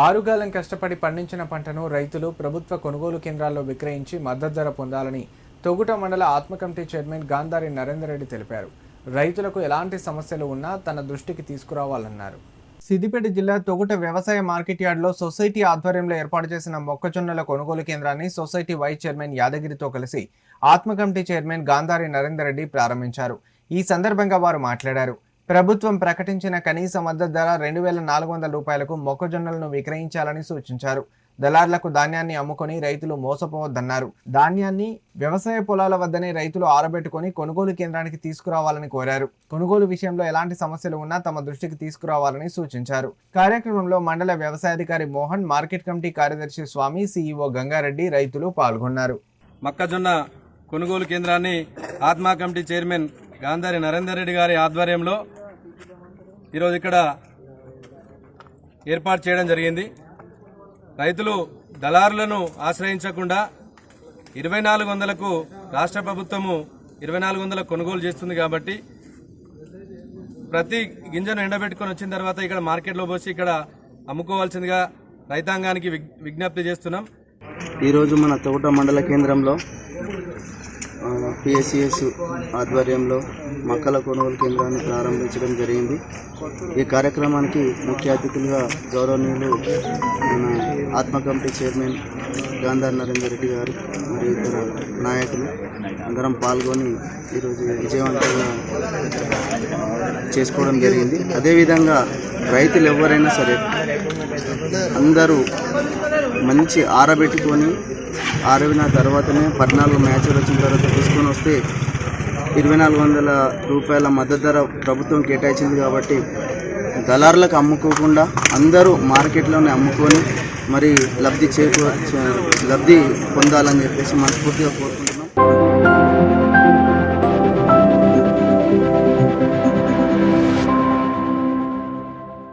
ఆరుగాలం కష్టపడి పండించిన పంటను రైతులు ప్రభుత్వ కొనుగోలు కేంద్రాల్లో విక్రయించి మద్దతు ధర పొందాలని తొగుట మండల ఆత్మ కమిటీ చైర్మన్ గాంధారి నరేందర్ రెడ్డి తెలిపారు. రైతులకు ఎలాంటి సమస్యలు ఉన్నా తన దృష్టికి తీసుకురావాలన్నారు. సిద్దిపేట జిల్లా తొగుట వ్యవసాయ మార్కెట్ యార్డ్లో సొసైటీ ఆధ్వర్యంలో ఏర్పాటు చేసిన మొక్కజొన్నల కొనుగోలు కేంద్రాన్ని సొసైటీ వైస్ చైర్మన్ యాదగిరితో కలిసి ఆత్మ కమిటీ చైర్మన్ గాంధారి నరేందర్ రెడ్డి ప్రారంభించారు. ఈ సందర్భంగా వారు మాట్లాడారు. ప్రభుత్వం ప్రకటించిన కనీస మద్దతు ధర రెండు వేల నాలుగు వందల రూపాయలకు మొక్కజొన్నలను విక్రయించాలని సూచించారు. దళార్లకు ధాన్యాన్ని అమ్ముకొని రైతులు మోసపోవద్దన్నారు. ధాన్యాన్ని వ్యవసాయ పొలాల వద్దనే రైతులు ఆరబెట్టుకొని కొనుగోలు కేంద్రానికి తీసుకురావాలని కోరారు. కొనుగోలు విషయంలో ఎలాంటి సమస్యలు ఉన్నా తమ దృష్టికి తీసుకురావాలని సూచించారు. కార్యక్రమంలో మండల వ్యవసాయాధికారి మోహన్ మార్కెట్ కమిటీ కార్యదర్శి స్వామి సీఈఓ గంగారెడ్డి రైతులు పాల్గొన్నారు. మొక్కజొన్న కొనుగోలు కేంద్రాన్ని ATMA committee chairman Gandhari Narender Reddy గారి ఆధ్వర్యంలో ఈరోజు ఇక్కడ ఏర్పాటు చేయడం జరిగింది. రైతులు దళారులను ఆశ్రయించకుండా ఇరవై నాలుగు వందలకు రాష్ట్ర ప్రభుత్వము ఇరవై నాలుగు వందలకు కొనుగోలు చేస్తుంది కాబట్టి ప్రతి గింజను ఎండబెట్టుకొని వచ్చిన తర్వాత ఇక్కడ మార్కెట్లో పోసి ఇక్కడ అమ్ముకోవాల్సిందిగా రైతాంగానికి విగ్- విజ్ఞప్తి చేస్తున్నాం. ఈరోజు మన తోట మండల కేంద్రంలో పిఎస్సిఎస్ ఆధ్వర్యంలో మక్కల కొనుగోలు కేంద్రాన్ని ప్రారంభించడం జరిగింది. ఈ కార్యక్రమానికి ముఖ్య అతిథులుగా గౌరవనీయులు ATMA committee chairman Gandhar Narender Reddy గారు మరియు ఇతర నాయకులు అందరం పాల్గొని ఈరోజు విజయవంతంగా చేసుకోవడం జరిగింది. అదేవిధంగా రైతులు ఎవరైనా సరే అందరూ మంచి ఆరబెట్టుకొని ఆరవిన తర్వాతనే పద్నాలుగు మ్యాచ్లు వచ్చిన తర్వాత తీసుకొని వస్తే ఇరవై నాలుగు వందల రూపాయల మద్దతు ధర ప్రభుత్వం కేటాయించింది కాబట్టి దళారులకు అమ్ముకోకుండా అందరూ మార్కెట్లోనే అమ్ముకొని మరి లబ్ధి చేకూ లబ్ధి పొందాలని చెప్పేసి మనస్ఫూర్తిగా కోరుకుంటున్నాను